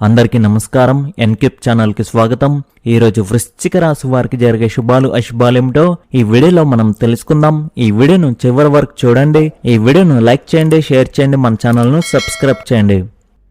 అందరికీ నమస్కారం. ఎన్కిప్ ఛానల్కి స్వాగతం. ఈరోజు వృశ్చిక రాశి వారికి జరిగే శుభాలు అశుభాలేమిటో ఈ వీడియోలో మనం తెలుసుకుందాం. ఈ వీడియోను చివరి వరకు చూడండి. ఈ వీడియోను లైక్ చేయండి షేర్ చేయండి మన ఛానల్ను సబ్స్క్రైబ్ చేయండి.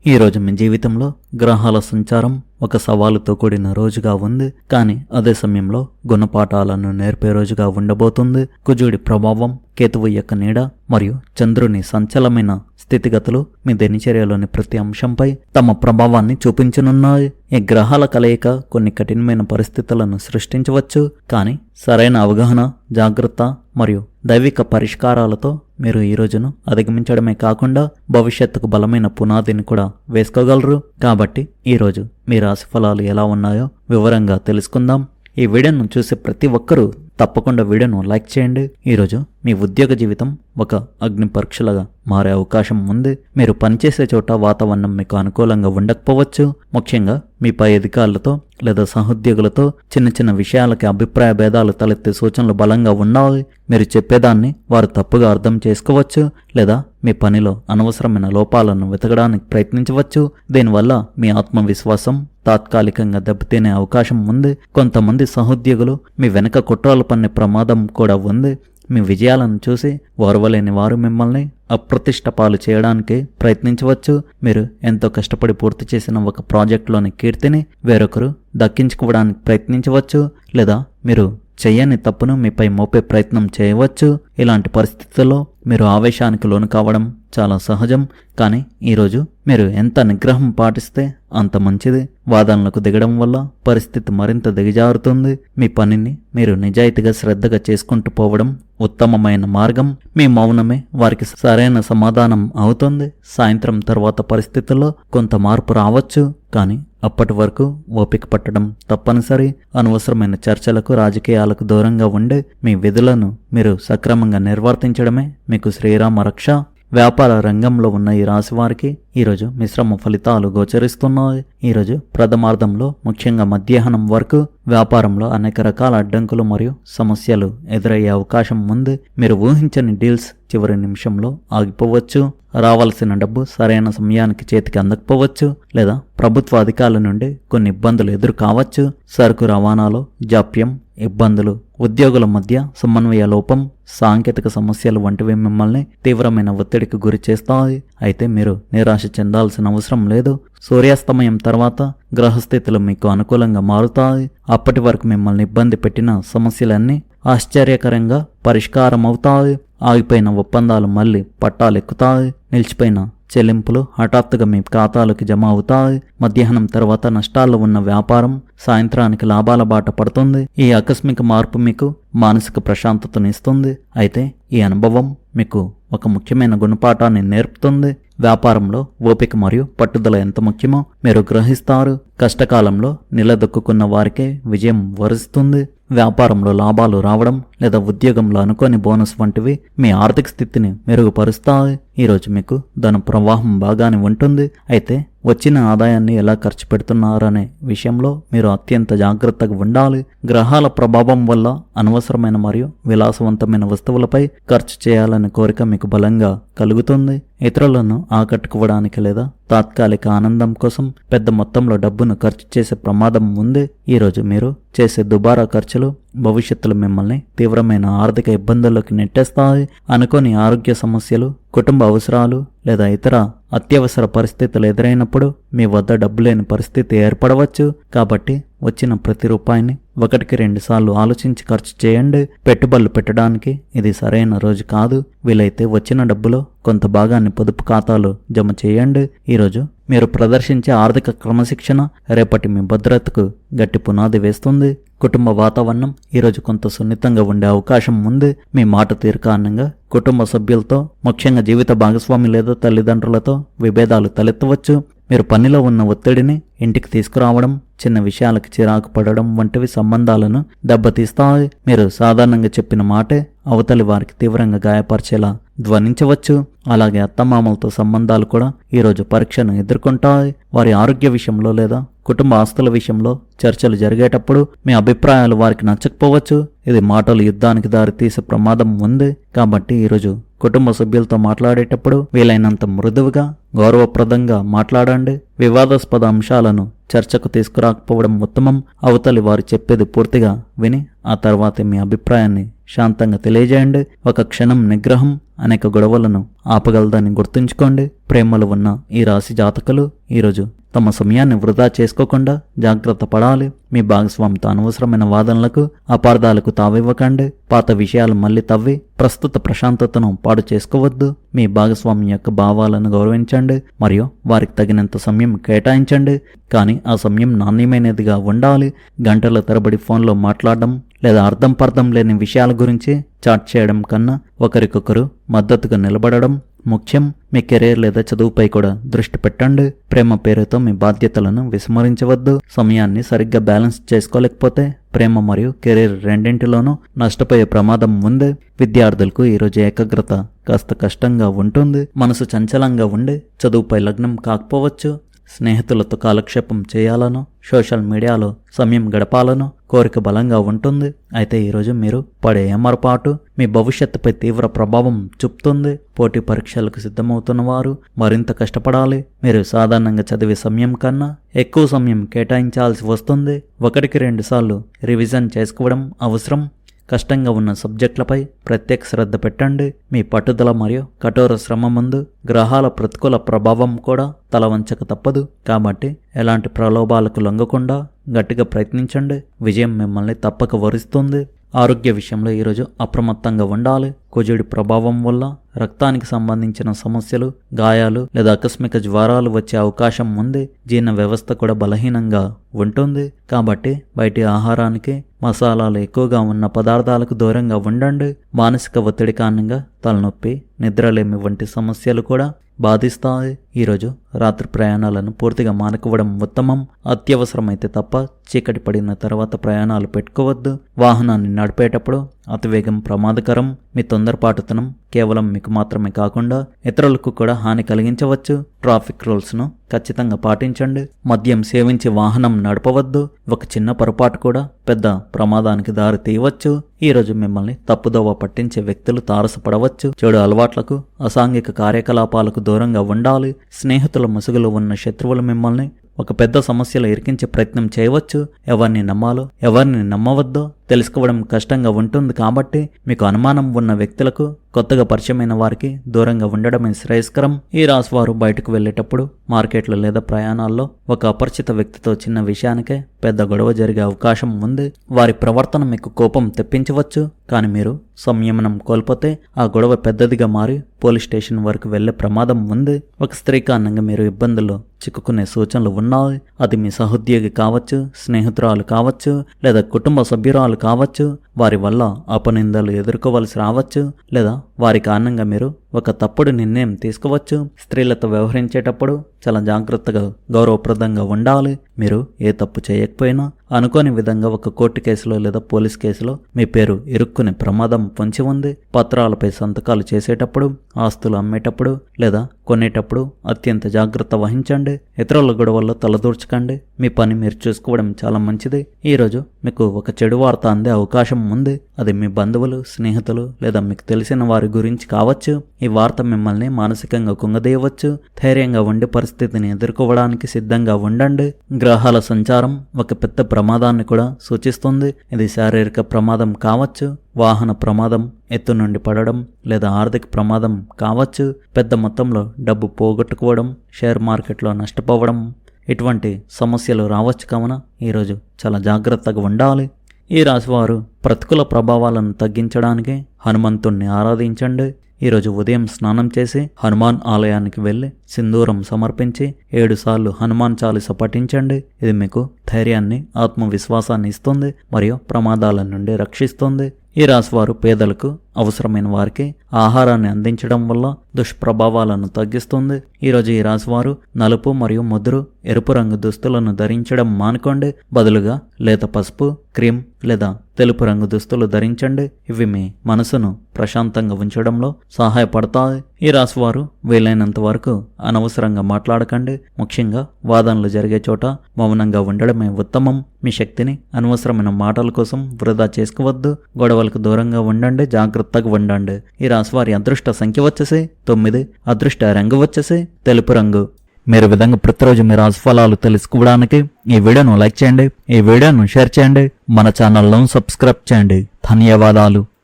ఈ రోజు మీ జీవితంలో గ్రహాల సంచారం ఒక సవాలుతో కూడిన రోజుగా ఉంది. కానీ అదే సమయంలో గుణపాఠాలను నేర్పే రోజుగా ఉండబోతుంది. కుజుడి ప్రభావం కేతువు యొక్క నీడ మరియు చంద్రుని సంచలమైన స్థితిగతులు మీ దినచర్యలోని ప్రతి అంశంపై తమ ప్రభావాన్ని చూపించనున్నాయి. ఈ గ్రహాల కలయిక కొన్ని కఠినమైన పరిస్థితులను సృష్టించవచ్చు. కానీ సరైన అవగాహన జాగ్రత్త మరియు దైవిక పరిష్కారాలతో మీరు ఈ రోజును అధిగమించడమే కాకుండా భవిష్యత్తుకు బలమైన పునాదిని కూడా వేసుకోగలరు. కాబట్టి ఈరోజు మీ రాశి ఫలాలు ఎలా ఉన్నాయో వివరంగా తెలుసుకుందాం. ఈ వీడియోను చూసే ప్రతి ఒక్కరూ తప్పకుండా వీడియోను లైక్ చేయండి. ఈరోజు మీ ఉద్యోగ జీవితం ఒక అగ్ని పరీక్షలుగా మారే అవకాశం ఉంది. మీరు పనిచేసే చోట వాతావరణం మీకు అనుకూలంగా ఉండకపోవచ్చు. ముఖ్యంగా మీ పై అధికారులతో లేదా సహోద్యోగులతో చిన్న చిన్న విషయాలకి అభిప్రాయ భేదాలు తలెత్తే సూచనలు బలంగా ఉన్నాయి. మీరు చెప్పేదాన్ని వారు తప్పుగా అర్థం చేసుకోవచ్చు లేదా మీ పనిలో అనవసరమైన లోపాలను వెతకడానికి ప్రయత్నించవచ్చు. దీనివల్ల మీ ఆత్మవిశ్వాసం తాత్కాలికంగా దెబ్బతినే అవకాశం ఉంది. కొంతమంది సహోద్యోగులు మీ వెనక కుట్రలు పన్నే ప్రమాదం కూడా ఉంది. మీ విజయాలను చూసి ఓర్వలేని వారు మిమ్మల్ని అప్రతిష్ట పాలు చేయడానికి ప్రయత్నించవచ్చు. మీరు ఎంతో కష్టపడి పూర్తి చేసిన ఒక ప్రాజెక్టులోని కీర్తిని వేరొకరు దక్కించుకోవడానికి ప్రయత్నించవచ్చు. లేదా మీరు చెయ్యని తప్పును మీపై మోపే ప్రయత్నం చేయవచ్చు. ఇలాంటి పరిస్థితుల్లో మీరు ఆవేశానికి లోను కావడం చాలా సహజం కానీ ఈరోజు మీరు ఎంత నిగ్రహం పాటిస్తే అంత మంచిది. వాదనలకు దిగడం వల్ల పరిస్థితి మరింత దిగజారుతుంది. మీ పనిని మీరు నిజాయితీగా శ్రద్ధగా చేసుకుంటూ పోవడం ఉత్తమమైన మార్గం. మీ మౌనమే వారికి సరైన సమాధానం అవుతుంది. సాయంత్రం తర్వాత పరిస్థితుల్లో కొంత మార్పు రావచ్చు కానీ అప్పటి వరకు ఓపిక పట్టడం తప్పనిసరి. అనవసరమైన చర్చలకు రాజకీయాలకు దూరంగా ఉండి మీ విధులను మీరు సక్రమంగా నిర్వర్తించడమే మీకు శ్రీరామ రక్ష. వ్యాపార రంగంలో ఉన్న ఈ రాశి వారికి ఈరోజు మిశ్రమ ఫలితాలు గోచరిస్తున్నాయి. ఈరోజు ప్రథమార్థంలో ముఖ్యంగా మధ్యాహ్నం వరకు వ్యాపారంలో అనేక రకాల అడ్డంకులు మరియు సమస్యలు ఎదురయ్యే అవకాశం ఉంది. మీరు ఊహించని డీల్స్ చివరి నిమిషంలో ఆగిపోవచ్చు. రావాల్సిన డబ్బు సరైన సమయానికి చేతికి అందకపోవచ్చు లేదా ప్రభుత్వ అధికారుల నుండి కొన్ని ఇబ్బందులు ఎదురు కావచ్చు సరుకు రవాణాలో జాప్యం ఇబ్బందులు ఉద్యోగుల మధ్య సమన్వయ లోపం సాంకేతిక సమస్యలు వంటివి మిమ్మల్ని తీవ్రమైన ఒత్తిడికి గురి చేస్తాయి. అయితే మీరు నిరాశ చెందాల్సిన అవసరం లేదు. సూర్యాస్తమయం తర్వాత గ్రహస్థితులు మీకు అనుకూలంగా మారుతాయి. అప్పటి వరకు మిమ్మల్ని ఇబ్బంది పెట్టిన సమస్యలన్నీ ఆశ్చర్యకరంగా పరిష్కారం అవుతాయి ఆగిపోయిన ఒప్పందాలు మళ్ళీ పట్టాలెక్కుతాయి. నిలిచిపోయిన చెల్లింపులు హఠాత్తుగా మీ ఖాతాలకు జమ అవుతాయి. మధ్యాహ్నం తర్వాత నష్టాల్లో ఉన్న వ్యాపారం సాయంత్రానికి లాభాల బాట పడుతుంది. ఈ ఆకస్మిక మార్పు మీకు మానసిక ప్రశాంతతనిస్తుంది అయితే ఈ అనుభవం మీకు ఒక ముఖ్యమైన గుణపాఠాన్ని నేర్పుతుంది. వ్యాపారంలో ఓపిక మరియు పట్టుదల ఎంత ముఖ్యమో మీరు గ్రహిస్తారు. కష్టకాలంలో నిలదొక్కున్న వారికే విజయం వరుస్తుంది. వ్యాపారంలో లాభాలు రావడం లేదా ఉద్యోగంలో అనుకోని బోనస్ వంటివి మీ ఆర్థిక స్థితిని మెరుగుపరుస్తాయి. ఈరోజు మీకు ధన ప్రవాహం బాగానే ఉంటుంది. అయితే వచ్చిన ఆదాయాన్ని ఎలా ఖర్చు పెడుతున్నారనే విషయంలో మీరు అత్యంత జాగ్రత్తగా ఉండాలి. గ్రహాల ప్రభావం వల్ల అనవసరమైన మరియు విలాసవంతమైన వస్తువులపై ఖర్చు చేయాలనే కోరిక మీకు బలంగా కలుగుతుంది. ఇతరులను ఆకట్టుకోవడానికి లేదా తాత్కాలిక ఆనందం కోసం పెద్ద మొత్తంలో డబ్బును ఖర్చు చేసే ప్రమాదం ఉంది ఈరోజు మీరు చేసే దుబారా ఖర్చులు భవిష్యత్తులో మిమ్మల్ని తీవ్రమైన ఆర్థిక ఇబ్బందుల్లోకి నెట్టేస్తాయి అనుకోని ఆరోగ్య సమస్యలు కుటుంబ అవసరాలు లేదా ఇతర అత్యవసర పరిస్థితులు ఎదురైనప్పుడు మీ వద్ద డబ్బు లేని పరిస్థితి ఏర్పడవచ్చు. కాబట్టి వచ్చిన ప్రతి రూపాయిని ఒకటికి రెండు సార్లు ఆలోచించి ఖర్చు చేయండి. పెట్టుబడులు పెట్టడానికి ఇది సరైన రోజు కాదు. వీలైతే వచ్చిన డబ్బులో కొంత భాగాన్ని పొదుపు ఖాతాలో జమ చేయండి. ఈరోజు మీరు ప్రదర్శించే ఆర్థిక క్రమశిక్షణ రేపటి మీ భద్రతకు గట్టి పునాది వేస్తుంది. కుటుంబ వాతావరణం ఈరోజు కొంత సున్నితంగా ఉండే అవకాశం ఉంది. మీ మాట తీరు కారణంగా కుటుంబ సభ్యులతో ముఖ్యంగా జీవిత భాగస్వామి లేదా తల్లిదండ్రులతో విభేదాలు తలెత్తవచ్చు. మీరు పనిలో ఉన్న ఒత్తిడిని ఇంటికి తీసుకురావడం చిన్న విషయాలకు చిరాకు పడడం వంటివి సంబంధాలను దెబ్బతీస్తాయి. మీరు సాధారణంగా చెప్పిన మాటే అవతలి వారికి తీవ్రంగా గాయపరిచేలా ధ్వనించవచ్చు. అలాగే అత్తమామలతో సంబంధాలు కూడా ఈరోజు పరీక్షను ఎదుర్కొంటాయి. వారి ఆరోగ్య విషయంలో లేదా కుటుంబ ఆస్తుల విషయంలో చర్చలు జరిగేటప్పుడు మీ అభిప్రాయాలు వారికి నచ్చకపోవచ్చు. ఇది మాటలు యుద్ధానికి దారితీసే ప్రమాదం ఉంది. కాబట్టి ఈరోజు కుటుంబ సభ్యులతో మాట్లాడేటప్పుడు వీలైనంత మృదువుగా గౌరవప్రదంగా మాట్లాడండి. వివాదాస్పద అంశాలను చర్చకు తీసుకురాకపోవడం ఉత్తమం అవతలి వారు చెప్పేది పూర్తిగా విని ఆ తర్వాత మీ అభిప్రాయాన్ని శాంతంగా తెలియజేయండి. ఒక క్షణం నిగ్రహం అనేక గొడవలను ఆపగలదని గుర్తుంచుకోండి. ప్రేమలు ఉన్న ఈ రాశి జాతకులు ఈరోజు తమ సమయాన్ని వృధా చేసుకోకుండా జాగ్రత్త పడాలి. మీ భాగస్వామితో అనవసరమైన వాదనలకు అపార్థాలకు తావివ్వకండి. పాత విషయాలు మళ్ళీ తవ్వి ప్రస్తుత ప్రశాంతతను పాడు చేసుకోవద్దు. మీ భాగస్వామి యొక్క భావాలను గౌరవించండి. మరియు వారికి తగినంత సమయం కేటాయించండి. కానీ ఆ సమయం నాణ్యమైనదిగా ఉండాలి. గంటల తరబడి ఫోన్లో మాట్లాడడం లేదా అర్థం పర్థం లేని విషయాల గురించి చాట్ చేయడం కన్నా ఒకరికొకరు మద్దతుగా నిలబడడం ముఖ్యం. మీ కెరీర్ లేదా చదువుపై కూడా దృష్టి పెట్టండి. ప్రేమ పేరుతో మీ బాధ్యతలను విస్మరించవద్దు. సమయాన్ని సరిగ్గా బ్యాలెన్స్ చేసుకోలేకపోతే ప్రేమ మరియు కెరీర్ రెండింటిలోనూ నష్టపోయే ప్రమాదం ఉంది. విద్యార్థులకు ఈరోజు ఏకాగ్రత కాస్త కష్టంగా ఉంటుంది. మనసు చంచలంగా ఉండి చదువుపై లగ్నం కాకపోవచ్చు. స్నేహితులతో కాలక్షేపం చేయాలనో సోషల్ మీడియాలో సమయం గడపాలనో కోరిక బలంగా ఉంటుంది. అయితే ఈరోజు మీరు పడే ఏమరపాటు మీ భవిష్యత్తుపై తీవ్ర ప్రభావం చూపుతుంది. పోటీ పరీక్షలకు సిద్ధమవుతున్న వారు మరింత కష్టపడాలి. మీరు సాధారణంగా చదివే సమయం కన్నా ఎక్కువ సమయం కేటాయించాల్సి వస్తుంది. ఒకటికి రెండు సార్లు రివిజన్ చేసుకోవడం అవసరం. కష్టంగా ఉన్న సబ్జెక్టులపై ప్రత్యేక శ్రద్ధ పెట్టండి. మీ పట్టుదల మరియు కఠోర శ్రమ ముందు గ్రహాల ప్రతికూల ప్రభావం కూడా తలవంచక తప్పదు. కాబట్టి ఎలాంటి ప్రలోభాలకు లొంగకుండా గట్టిగా ప్రయత్నించండి. విజయం మిమ్మల్ని తప్పక వరిస్తుంది. ఆరోగ్య విషయంలో ఈరోజు అప్రమత్తంగా ఉండాలి. కుజుడి ప్రభావం వల్ల రక్తానికి సంబంధించిన సమస్యలు గాయాలు లేదా ఆకస్మిక జ్వరాలు వచ్చే అవకాశం ఉంది. జీర్ణ వ్యవస్థ కూడా బలహీనంగా ఉంటుంది. కాబట్టి బయటి ఆహారానికి మసాలాలు ఎక్కువగా ఉన్న పదార్థాలకు దూరంగా ఉండండి. మానసిక ఒత్తిడి కారణంగా తలనొప్పి నిద్రలేమి వంటి సమస్యలు కూడా బాధిస్తాయి. ఈరోజు రాత్రి ప్రయాణాలను పూర్తిగా మానుకోవడం ఉత్తమం. అత్యవసరమైతే తప్ప చీకటి పడిన తర్వాత ప్రయాణాలు పెట్టుకోవద్దు. వాహనాన్ని నడిపేటప్పుడు అతివేగం ప్రమాదకరం. మీ తొందరపాటుతనం కేవలం మీకు మాత్రమే కాకుండా ఇతరులకు కూడా హాని కలిగించవచ్చు. ట్రాఫిక్ రూల్స్ను ఖచ్చితంగా పాటించండి. మద్యం సేవించి వాహనం నడపవద్దు. ఒక చిన్న పొరపాటు కూడా పెద్ద ప్రమాదానికి దారి తీయవచ్చు. ఈరోజు మిమ్మల్ని తప్పుదోవ పట్టించే వ్యక్తులు తారసపడవచ్చు. చెడు అలవాట్లకు అసాంఘిక కార్యకలాపాలకు దూరంగా ఉండాలి. స్నేహితుల ముసుగులో ఉన్న శత్రువులు మిమ్మల్ని ఒక పెద్ద సమస్యలో ఇరికించే ప్రయత్నం చేయవచ్చు. ఎవరిని నమ్మాలో ఎవరిని నమ్మవద్దో తెలుసుకోవడం కష్టంగా ఉంటుంది కాబట్టి మీకు అనుమానం ఉన్న వ్యక్తులకు కొత్తగా పరిచయమైన వారికి దూరంగా ఉండడమే శ్రేయస్కరం. ఈ రాశి వారు బయటకు వెళ్ళేటప్పుడు మార్కెట్లో లేదా ప్రయాణాల్లో ఒక అపరిచిత వ్యక్తితో చిన్న విషయానికే పెద్ద గొడవ జరిగే అవకాశం ఉంది. వారి ప్రవర్తన మీకు కోపం తెప్పించవచ్చు కానీ మీరు సంయమనం కోల్పోతే ఆ గొడవ పెద్దదిగా మారి పోలీస్ స్టేషన్ వరకు వెళ్ళే ప్రమాదం ఉంది. ఒక స్త్రీ కారణంగా మీరు ఇబ్బందుల్లో చిక్కుకునే సూచనలు ఉన్నాయి. అది మీ సహోద్యోగి కావచ్చు స్నేహితురాలు కావచ్చు లేదా కుటుంబ సభ్యురాలు కావచ్చు వారి వల్ల అపనిందలు ఎదుర్కోవలసి రావచ్చు లేదా వారి కారణంగా మీరు ఒక తప్పుడు నిర్ణయం తీసుకోవచ్చు స్త్రీలతో వ్యవహరించేటప్పుడు చాలా జాగ్రత్తగా గౌరవప్రదంగా ఉండాలి మీరు ఏ తప్పు చేయకపోయినా అనుకోని విధంగా ఒక కోర్టు కేసులో లేదా పోలీస్ కేసులో మీ పేరు ఇరుక్కునే ప్రమాదం పొంచి ఉంది. పత్రాలపై సంతకాలు చేసేటప్పుడు ఆస్తులు అమ్మేటప్పుడు లేదా కొనేటప్పుడు అత్యంత జాగ్రత్త వహించండి. ఇతరుల గొడవల్లో తలదూర్చకండి. మీ పని మీరు చూసుకోవడం చాలా మంచిది. ఈరోజు మీకు ఒక చెడు వార్త అందే అవకాశం ఉంది. అది మీ బంధువులు స్నేహితులు లేదా మీకు తెలిసిన వారి గురించి కావచ్చు. ఈ వార్త మిమ్మల్ని మానసికంగా కుంగదీయవచ్చు. ధైర్యంగా ఉండి పరిస్థితిని ఎదుర్కోవడానికి సిద్ధంగా ఉండండి. గ్రహాల సంచారం ఒక పెద్ద ప్రమాదాన్ని కూడా సూచిస్తుంది. ఇది శారీరక ప్రమాదం కావచ్చు వాహన ప్రమాదం ఎత్తు నుండి పడడం లేదా ఆర్థిక ప్రమాదం కావచ్చు. పెద్ద మొత్తంలో డబ్బు పోగొట్టుకోవడం షేర్ మార్కెట్లో నష్టపోవడం ఇటువంటి సమస్యలు రావచ్చు కావున ఈరోజు చాలా జాగ్రత్తగా ఉండాలి. ఈ రాశివారు ప్రతికూల ప్రభావాలను తగ్గించడానికి హనుమంతుణ్ణి ఆరాధించండి. ఈరోజు ఉదయం స్నానం చేసి హనుమాన్ ఆలయానికి వెళ్ళి సింధూరం సమర్పించి ఏడుసార్లు హనుమాన్ చాలీస పఠించండి. ఇది మీకు ధైర్యాన్ని ఆత్మవిశ్వాసాన్ని ఇస్తుంది మరియు ప్రమాదాల నుండి రక్షిస్తుంది. ఈ రాశివారు పేదలకు అవసరమైన వారికి ఆహారాన్ని అందించడం వల్ల దుష్ప్రభావాలను తగ్గిస్తుంది. ఈరోజు ఈ రాశివారు నలుపు మరియు ముదురు ఎరుపు రంగు దుస్తులను ధరించడం మానుకోండి. బదులుగా లేత పసుపు క్రీమ్ లేదా తెలుపు రంగు దుస్తులు ధరించండి. ఇవి మీ మనసును ప్రశాంతంగా ఉంచడంలో సహాయపడతాయి. ఈ రాశి వారు వీలైనంత వరకు అనవసరంగా మాట్లాడకండి. ముఖ్యంగా వాదనలు జరిగే చోట మౌనంగా ఉండడమే ఉత్తమం. మీ శక్తిని అనవసరమైన మాటల కోసం వృధా చేసుకోవద్దు. గొడవలకు దూరంగా ఉండండి. జాగ్రత్తగా ఉండండి. ఈ రాశి వారి అదృష్ట సంఖ్య వచ్చేసి తొమ్మిది. అదృష్ట రంగు వచ్చేసి తెలుపు రంగు. మీరు విధంగా ప్రతిరోజు మీ రాశిఫలాలు తెలుసుకోవడానికి ఈ వీడియోను లైక్ చేయండి. ఈ వీడియోను షేర్ చేయండి. మన ఛానల్ను సబ్స్క్రైబ్ చేయండి. ధన్యవాదాలు.